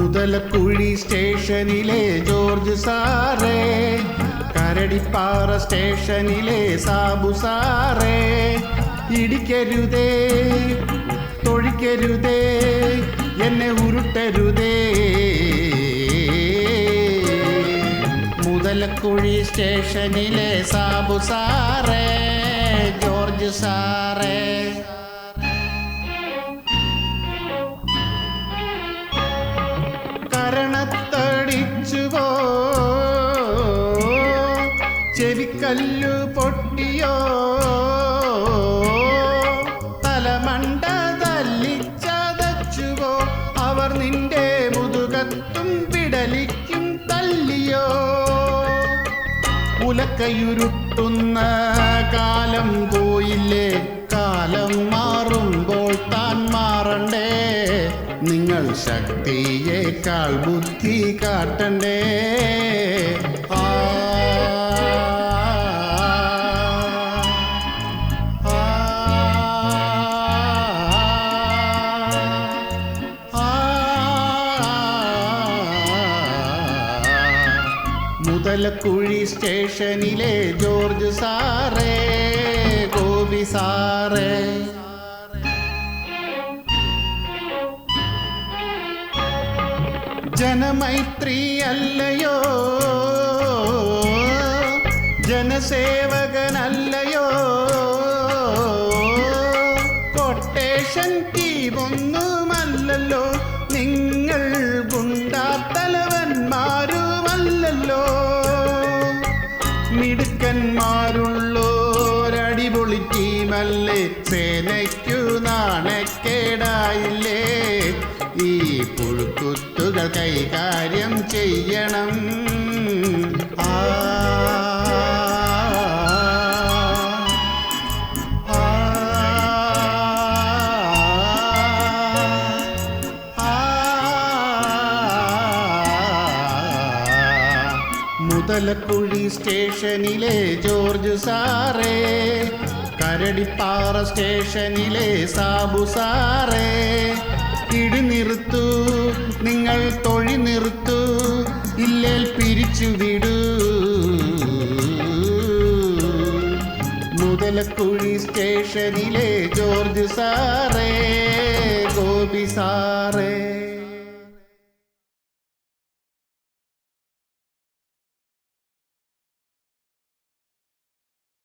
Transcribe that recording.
മുതലക്കുഴി സ്റ്റേഷനിലെ ജോർജ് സാറേ. കരടിപ്പാറ സ്റ്റേഷനിലെ സാബു സാറേ. ഇടിക്കരുതേ തൊഴിക്കരുതേ എന്നെ ഉരുട്ടരുതേ. മുതലക്കുഴി സ്റ്റേഷനിലെ സാബു സാറേ ജോർജ് സാറേ. ചെവിക്കല്ലു പൊട്ടിയോ? തലമണ്ട തല്ലിച്ചതച്ചുവോ? അവർ നിന്റെ മുതുകത്തും പിടലിക്കും തല്ലിയോ? ഉലക്കയുരുട്ടുന്ന കാലം പോയില്ലേ? കാലം മാറുമ്പോൾ താൻ മാറണ്ടേ? നിങ്ങൾ ശക്തിയേക്കാൾ ബുദ്ധി കാട്ടണ്ടേ? മുതലക്കുഴി സ്റ്റേഷനിലെ ജോർജ് സാറേ ഗോപി സാറേ. ജനമൈത്രി അല്ലയോ ജനസേവകനല്ലയോ മിടുക്കന്മാരുള്ളോരടിപൊളി ടീമല്ലേ? സേനയ്ക്കു നാണക്കേടായില്ലേ? ഈ പുഴുക്കുത്തുകൾ കൈകാര്യം മുതലക്കുഴി സ്റ്റേഷനിലെ ജോർജ് സാറേ. കരടിപ്പാറ സ്റ്റേഷനിലെ സാബു സാറേ. ഇടി നിർത്തു നിങ്ങൾ തൊഴി നിർത്തു ഇല്ലേൽ പിരിച്ചു വിടൂ. മുതലക്കുഴി സ്റ്റേഷനിലെ ജോർജ് സാറേ ഗോപി സാറേ.